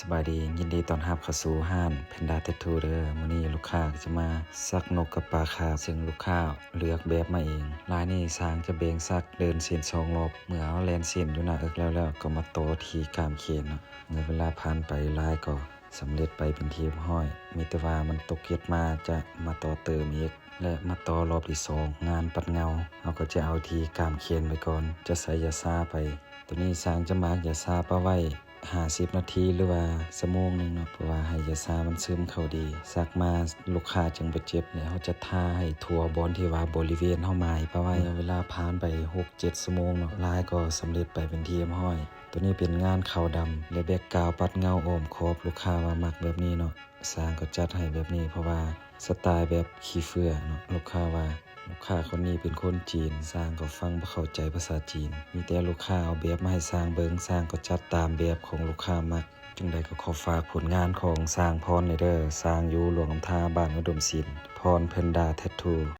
สบายดียินดีตอนรับเข้าสู่ห้านแพนด้า t ท t ทูเด้อมื้อนี้ลูกค้าจะมาซักนกกับปลาคาซึ่งลูกค้าเลือกแบบมาเองลายนี้สร้างจะเบงซักเดินเส้นสองรอบเมื่อเอาแลนเส้นอยู่หน้าเอิกแล้วแล้วก็มาโตที่กามเขนเนาะเมื่อเวลาผ่านไปลายก็สำเร็จไปเป็นทีเรียบร้อย มีแต่ว่ามันตกเย็ดมาจะมาต่อเติมอีกและมาต่อรอบที่สองงานปัดเงาเราก็จะเอาทีกามเขียนไปก่อน จะใส่ยาซาไป ตัวนี้สร้างจะมากยาซาปะไว้ 50นาทีหรือว่าชั่วโมงหนึ่งเนาะเพราะว่าให้ยาซามันซึมเข้าดีสักมาลูกค้าจึงบ่เจ็บเนี่ยเขาจะทาให้ทั่วบอนที่ว่าบริเวณเข้ามาเพราะว่าเวลาผ่านไป6-7ชั่วโมงเนาะลายก็สำเร็จไปเป็นที่เรียบร้อย ตัวนี้เป็นงานขาวดำและแบ็กกาวปัดเงาโอมขอบลูกค้าวามักแบบนี้เนาะสร้างก็จัดให้แบบนี้เพราะว่าสไตล์แบบขี้เฟื่อเนาะลูกค้าว่าลูกค้าคนนี้เป็นคนจีน สร้างก็ฟังบ่เข้าใจภาษาจีน มีแต่ลูกค้าเอาแบบมาให้สร้างเบิงสร้างก็จัดตามแบบของลูกค้ามักจึงใดก็ขอฝากผลงานของสร้างพรในเด้อสร้างอยู่หลวงอำทาบ้านอุดมศิลป์พรเพนดาแททู